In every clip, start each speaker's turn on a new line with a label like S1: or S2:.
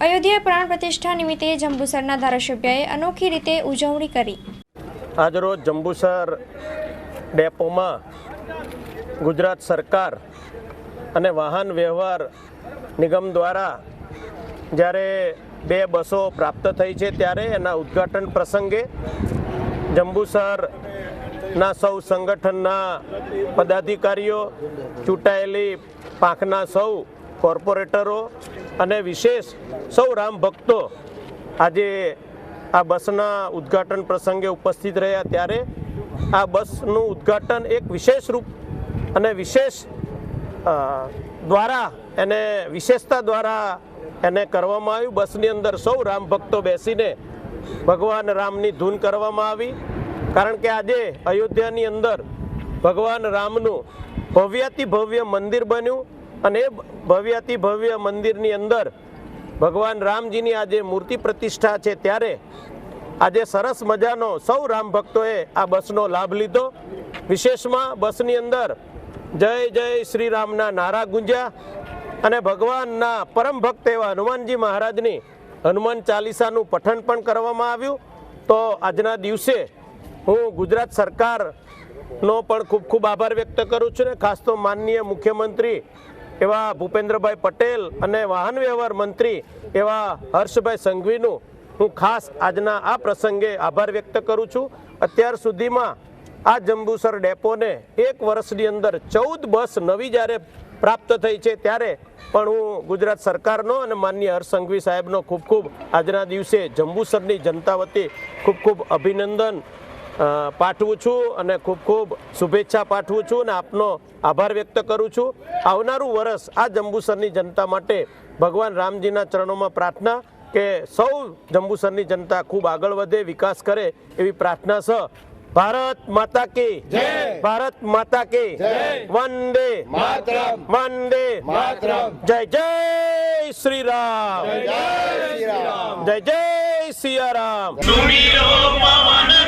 S1: અયોધ્યા પ્રાણ પ્રતિષ્ઠા નિમિત્તે જંબુસરના ધારાસભ્યએ અનોખી રીતે ઉજવણી કરી.
S2: આજરોજ જંબુસર ડેપોમાં ગુજરાત સરકાર અને વાહન વ્યવહાર નિગમ દ્વારા જ્યારે બે બસો પ્રાપ્ત થઈ છે ત્યારે એના ઉદ્ઘાટન પ્રસંગે જંબુસરના સૌ સંગઠનના પદાધિકારીઓ ચૂંટાયેલી પાંખના સૌ કોર્પોરેટરો અને વિશેષ સૌ રામ ભક્તો આજે આ બસના ઉદ્ઘાટન પ્રસંગે ઉપસ્થિત રહ્યા ત્યારે આ બસનું ઉદ્ઘાટન એક વિશેષ રૂપ અને વિશેષ દ્વારા એને, વિશેષતા દ્વારા એને કરવામાં આવ્યું. બસની અંદર સૌ રામ ભક્તો બેસીને ભગવાન રામની ધૂન કરવામાં આવી. કારણ કે આજે અયોધ્યાની અંદર ભગવાન રામનું ભવ્યાતિ ભવ્ય મંદિર બન્યું. અને ભવ્યાતિ ભવ્ય મંદિરની અંદર ભગવાન રામજીની આજે મૂર્તિ પ્રતિષ્ઠા છે ત્યારે આજે સરસ મજાનો સૌ રામ ભક્તોએ આ બસનો લાભ લીધો. વિશેષમાં બસની અંદર જય જય શ્રી રામના નારા ગુંજ્યા અને ભગવાનના પરમ ભક્ત એવા હનુમાનજી મહારાજની હનુમાન ચાલીસાનું પઠન પણ કરવામાં આવ્યું. તો આજના દિવસે હું ગુજરાત સરકારનો પણ ખૂબ ખૂબ આભાર વ્યક્ત કરું છું ને ખાસ તો માનનીય મુખ્યમંત્રી એવા ભૂપેન્દ્રભાઈ પટેલ અને વાહન વ્યવહાર મંત્રી એવા હર્ષભાઈ સંઘવીનું હું ખાસ આજના આ પ્રસંગે આભાર વ્યક્ત કરું છું. અત્યાર સુધીમાં આ જંબુસર ડેપોને એક વર્ષની અંદર ચૌદ બસ નવી જ્યારે પ્રાપ્ત થઈ છે ત્યારે પણ હું ગુજરાત સરકારનો અને માનનીય હર્ષ સંઘવી સાહેબનો ખૂબ ખૂબ આજના દિવસે જંબુસરની જનતા વતી ખૂબ ખૂબ અભિનંદન પાઠવું છું અને ખૂબ ખૂબ શુભેચ્છા પાઠવું છું અને આપનો આભાર વ્યક્ત કરું છું. આવનારું વર્ષ આ જંબુસરની જનતા માટે ભગવાન રામજીના ચરણોમાં પ્રાર્થના કે સૌ જંબુસરની જનતા ખૂબ આગળ વધે વિકાસ કરે એવી પ્રાર્થના સહ ભારત માતા કી. ભારત માતા કી. વંદે.
S3: માતરમ.
S2: વંદે.
S3: માતરમ.
S2: જય જય શ્રી રામ જય જય શ્રી રામ
S4: જય જય જય
S3: પવન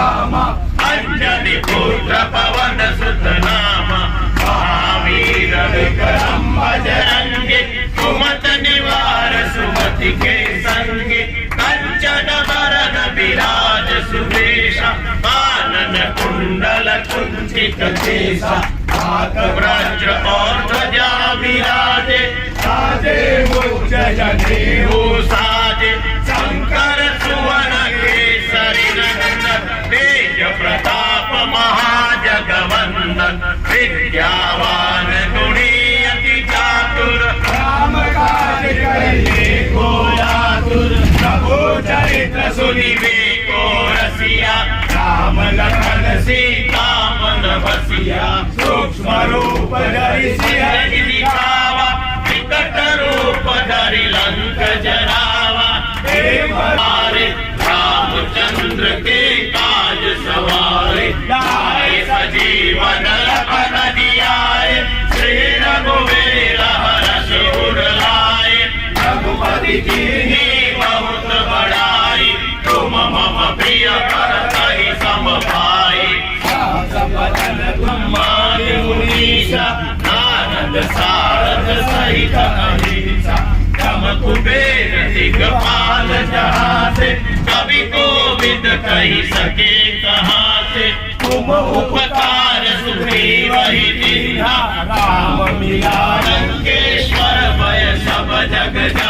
S3: बल रामा
S4: अंजनी पुत्र पवन सुत नाम महावीर विक्रम बजरंगी सुमत निवार सुमति के संगी कंचन वरन विराज सुवेशा कानन कुंडल कुंचित केसा हाथ ब्रज और ध्वजा विराजे
S3: साजे मुच्च जने
S4: देवो साजे દિવે કો રસિયા રામ લખન સીતા
S3: મન
S4: વસિયા સૂક્ષ્મ રૂપ ધરી સિંહ દિખાવા વિકટ રૂપ ધરી લંક જરાવા હે મારે રામચંદ્ર
S3: કે કાજ
S4: સવારે લાય સજીવન લખન દિયાય શ્રી રઘુવીર હર સુર લાય
S3: રઘુપતિ કી
S4: સાંગ સારદ સહિત અહિંસા કમ કુબેર દિગપાલ જહાસે કવિ કોવિદ કહી સકે કહાસે તુમ ઉપકાર સુગ્રીવ હિ દિહા રામ મિલા લંકેશ્વર ભય
S3: સબ જગ